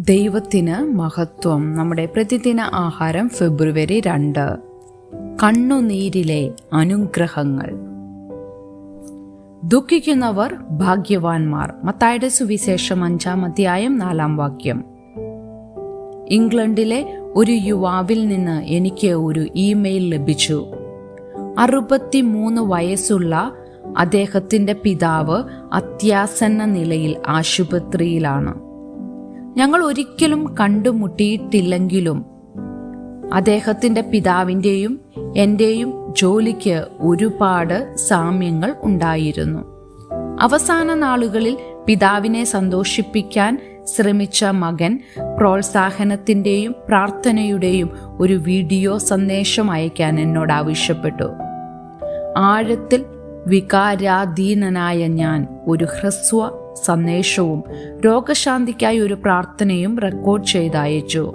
ദൈവത്തിന് മഹത്വം. നമ്മുടെ പ്രതിദിന ആഹാരം ഫെബ്രുവരി രണ്ട്. കണ്ണുനീരിലെ അനുഗ്രഹങ്ങൾ. ദുഃഖിക്കുന്നവർ ഭാഗ്യവാന്മാർ. മത്തായുടെ സുവിശേഷം അഞ്ചാം അധ്യായം നാലാം വാക്യം. ഇംഗ്ലണ്ടിലെ ഒരു യുവാവിൽ നിന്ന് എനിക്ക് ഒരു ഇമെയിൽ ലഭിച്ചു. അറുപത്തിമൂന്ന് വയസ്സുള്ള അദ്ദേഹത്തിന്റെ പിതാവ് അത്യാസന്ന നിലയിൽ ആശുപത്രിയിലാണ്. ഞങ്ങൾ ഒരിക്കലും കണ്ടുമുട്ടിയിട്ടില്ലെങ്കിലും അദ്ദേഹത്തിന്റെ പിതാവിന്റെയും എന്റെയും ജോലിക്ക് ഒരുപാട് സാമ്യങ്ങൾ ഉണ്ടായിരുന്നു. അവസാന നാളുകളിൽ പിതാവിനെ സന്തോഷിപ്പിക്കാൻ ശ്രമിച്ച മകൻ പ്രോത്സാഹനത്തിന്റെയും പ്രാർത്ഥനയുടെയും ഒരു വീഡിയോ സന്ദേശം അയക്കാൻ എന്നോട് ആവശ്യപ്പെട്ടു. ആഴത്തിൽ വികാരാധീനനായ ഞാൻ ഒരു ഹ്രസ്വ സന്ദേശവും രോഗശാന്തിക്കായി ഒരു പ്രാർത്ഥനയും റെക്കോർഡ് ചെയ്തയച്ചു.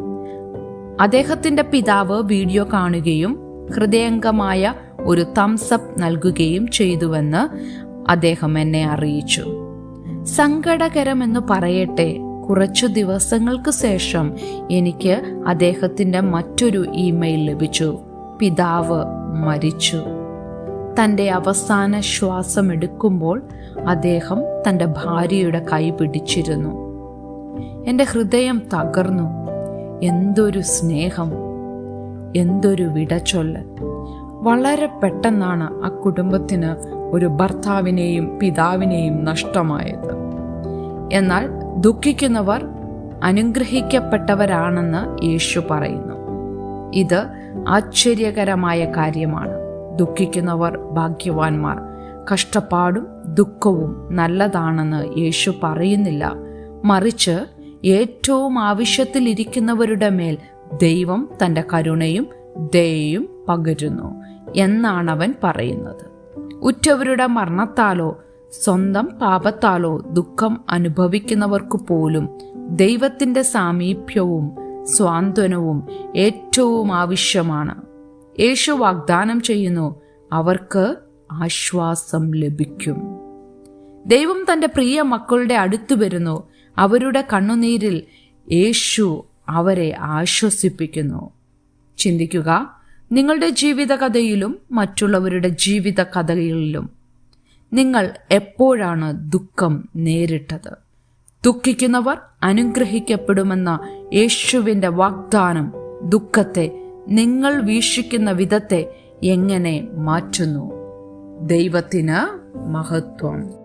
അദ്ദേഹത്തിന്റെ പിതാവ് വീഡിയോ കാണുകയും ഹൃദയംഗമായ ഒരു തംസപ്പ് നൽകുകയും ചെയ്തുവെന്ന് അദ്ദേഹം എന്നെ അറിയിച്ചു. സങ്കടകരമെന്ന് പറയട്ടെ കുറച്ചു ദിവസങ്ങൾക്ക് ശേഷം എനിക്ക് അദ്ദേഹത്തിന്റെ മറ്റൊരു ഇമെയിൽ ലഭിച്ചു. പിതാവ് മരിച്ചു. തന്റെ അവസാന ശ്വാസമെടുക്കുമ്പോൾ അദ്ദേഹം തന്റെ ഭാര്യയുടെ കൈ പിടിച്ചിരുന്നു. എന്റെ ഹൃദയം തകർന്നു. എന്തൊരു സ്നേഹം. എന്തൊരു വിടച്ചൊല്ല് വളരെ പെട്ടെന്നാണ് ആ കുടുംബത്തിന് ഒരു ഭർത്താവിനെയും പിതാവിനെയും നഷ്ടമായത്. എന്നാൽ ദുഃഖിക്കുന്നവർ അനുഗ്രഹിക്കപ്പെട്ടവരാണെന്ന് യേശു പറയുന്നു. ഇത് ആശ്ചര്യകരമായ കാര്യമാണ്. ദുഃഖിക്കുന്നവർ ഭാഗ്യവാന്മാർ. കഷ്ടപ്പാടും ദുഃഖവും നല്ലതാണെന്ന് യേശു പറയുന്നില്ല. മറിച്ച് ഏറ്റവും ആവശ്യത്തിലിരിക്കുന്നവരുടെ മേൽ ദൈവം തന്റെ കരുണയും ദയയും പകരുന്നു എന്നാണ് അവൻ പറയുന്നത്. ഉറ്റവരുടെ മരണത്താലോ സ്വന്തം പാപത്താലോ ദുഃഖം അനുഭവിക്കുന്നവർക്ക് പോലും ദൈവത്തിന്റെ സാമീപ്യവും സ്വാന്തനവും ഏറ്റവും ആവശ്യമാണ്. യേശു വാഗ്ദാനം ചെയ്യുന്നു. അവർക്ക് ആശ്വാസം ലഭിക്കും. ദൈവം തന്റെ പ്രിയ മക്കളുടെ അടുത്തു വരുന്നു. അവരുടെ കണ്ണുനീരിൽ യേശു അവരെ ആശ്വസിപ്പിക്കുന്നു. ചിന്തിക്കുക നിങ്ങളുടെ ജീവിതകഥയിലും മറ്റുള്ളവരുടെ ജീവിത കഥകളിലും നിങ്ങൾ എപ്പോഴാണ് ദുഃഖം നേരിട്ടത്? ദുഃഖിക്കുന്നവർ അനുഗ്രഹിക്കപ്പെടുമെന്ന യേശുവിന്റെ വാഗ്ദാനം ദുഃഖത്തെ നിങ്ങൾ വീക്ഷിക്കുന്ന വിധത്തെ എങ്ങനെ മാറ്റുന്നു? ദൈവത്തിന് മഹത്വം.